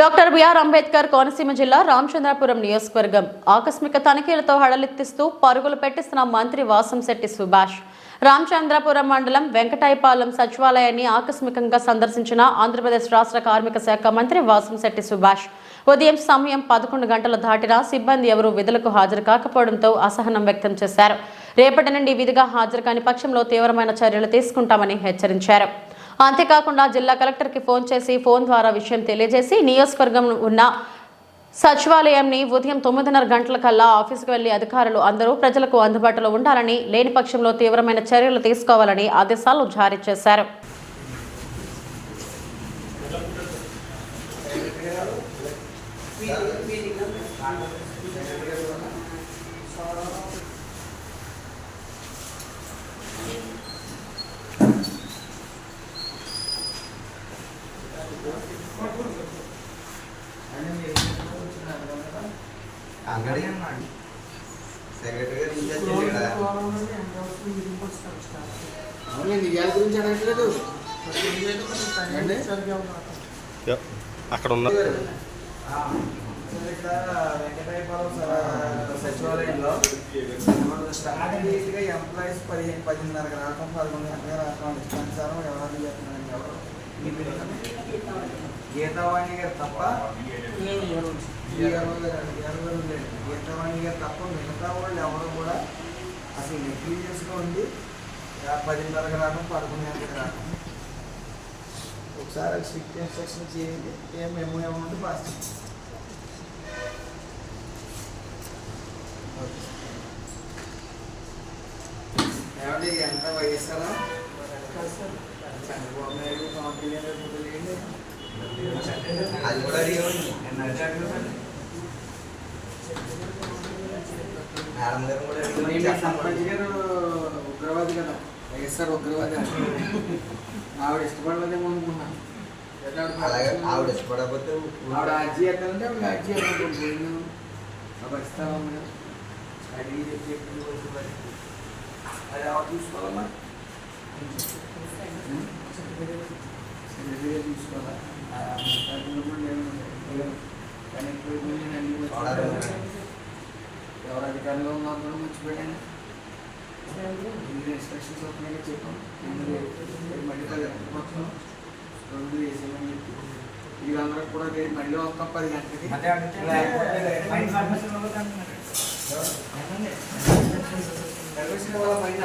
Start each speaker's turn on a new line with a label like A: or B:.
A: Doctor BR Ambedkar Konaseema జిల్లా రామచంద్రాపురం నియోజకవర్గం. ఆకస్మిక తనిఖీలతో హడలెత్తిస్తూ పరుగులు పెట్టిస్తున్న మంత్రి వాసంశెట్టి సుభాష్. రామచంద్రాపురం మండలం వెంకటాయపాలెం సచివాలయాన్ని ఆకస్మికంగా సందర్శించిన ఆంధ్రప్రదేశ్ రాష్ట్ర కార్మిక శాఖ మంత్రి వాసంశెట్టి సుభాష్. ఉదయం సమయం పదకొండు గంటలు దాటినా సిబ్బంది ఎవరూ విధులకు హాజరు కాకపోవడంతో అసహనం వ్యక్తం చేశారు. రేపటి నుండి విధిగా హాజరు కాని పక్షంలో తీవ్రమైన చర్యలు తీసుకుంటామని హెచ్చరించారు. అంతేకాకుండా జిల్లా కలెక్టర్కి ఫోన్ చేసి ఫోన్ ద్వారా విషయం తెలియజేసి నియోజకవర్గం ఉన్న సచివాలయంని ఉదయం తొమ్మిదిన్నర గంటల కల్లా ఆఫీసుకు వెళ్ళి అధికారులు అందరూ ప్రజలకు అందుబాటులో ఉండాలని లేని పక్షంలో తీవ్రమైన చర్యలు తీసుకోవాలని ఆదేశాలు జారీ చేశారు.
B: అంగడి అన్నాడు సెక్రటరీ గారు ఇన్ఛార్జ్ ఇక్కడ
C: అవునండి ఇవాళ గురించి అడగట్లేదు ఏండి?
D: యా, అక్కడ ఉన్న
B: సచివాలయంలో స్టార్టింగ్ ఎంప్లాయీస్ పదిహేను పదిన్నరకు రావటం పదకొండు గంటలకు రావటం ఇష్టానుసారం ఎవరైనా చేస్తున్నారండి ఎవరు? గీతావాణి గారు తప్ప గీతావాణి గారు తప్ప మిగతా వాళ్ళు ఎవరు కూడా అసలు నెగ్లిజెన్స్గా ఉంది ఆ పదిన్నరకు రావడం పదకొండు రావడం. ఒకసారి స్ట్రిక్ట్ ఇన్స్ట్రక్షన్ చేయండి. ఏం మేము ఏమంటే పాస్. ఏమండి ఎంత వయస్సారా చంద్రబాబు నాయుడు పవన్ కళ్యాణ్ గారు. అది కూడా అడిగామండి మేడం గారు కూడా
C: సర్పంచ్ గారు ఉగ్రవాది కదా వైఎస్ఆర్ ఉగ్రవాది ఆవిడ ఇష్టపడలేదేమో అనుకున్నాను ఆవిడ
B: అలాగే ఆవిడ ఇష్టపడకపోతే
C: ఆవిడ అర్జీ ఎత్తాలంటే ఆవిడ అర్జీ ఎత్తాను పరిస్థితి ఉంది
B: అడిగి చెప్పి అది ఎవరు చూసుకోవాలమ్మా
C: చూసుకోవాలా ఎవరు అధికారంలో ఉన్నారో కూడా మర్చిపోయాను మీరు ఇన్స్ట్రక్షన్స్ వస్తున్నాయి చెప్పాం మళ్ళీ వస్తున్నాం రెండు వేసేయమని చెప్పి వీళ్ళందరూ కూడా రేపు మళ్ళీ వస్తాం పది గంటలకి పర్మిషన్ పైన